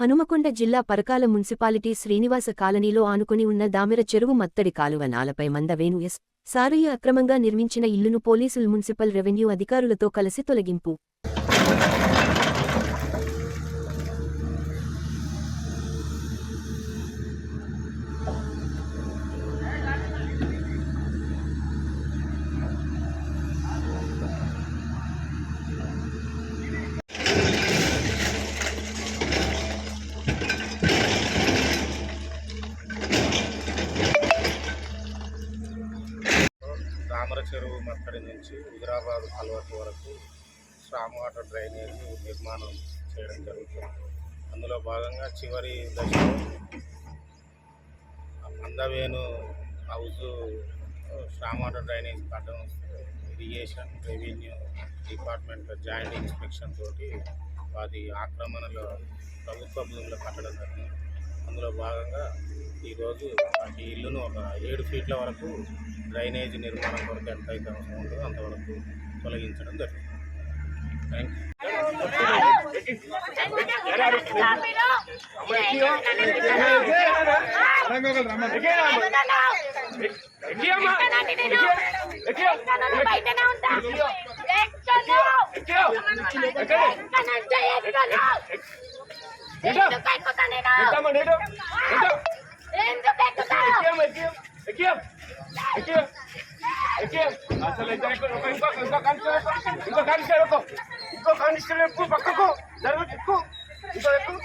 హనుమకొండ జిల్లా పరకాల మున్సిపాలిటీ శ్రీనివాస కాలనీలో ఆనుకుని ఉన్న దామెర చెరువు మత్తడి కాలువ నాలపై మందవేణు ఎస్. సారయ్య అక్రమంగా నిర్మించిన ఇల్లును పోలీసులు మున్సిపల్ రెవెన్యూ అధికారులతో కలిసి తొలగింపు. తామర చెరువు మత్తడి నుంచి హుజరాబాద్ కల్వర్ట్ వరకు స్ట్రామ్ వాటర్ డ్రైనేజ్ నిర్మాణం చేయడం జరుగుతుంది. అందులో భాగంగా చివరి దశలో అందవేను హౌస్ స్ట్రామ్ వాటర్ డ్రైనేజ్ కట్టడం irrigation revenue department joint inspection తోటి వాటి ఆక్రమణలో ప్రభుత్వ భూములు కట్టడం జరిగింది. అందులో భాగంగా ఈరోజు వాటి ఇల్లును ఒక ఏడు ఫీట్ల వరకు డ్రైనేజ్ నిర్మాణం కొరకు ఎంత అయితే అవసరం ఉంటుందో అంతవరకు తొలగించడం జరిగింది థ్యాంక్ యూ అసలు ఇంకో కానిస్టేబుల్ ఇంకో కానిస్టేబుల్ ఇంకో కానిస్టేబుల్ ఎక్కువ పక్కకు జరగదు ఎక్కువ ఇంకో ఎక్కువ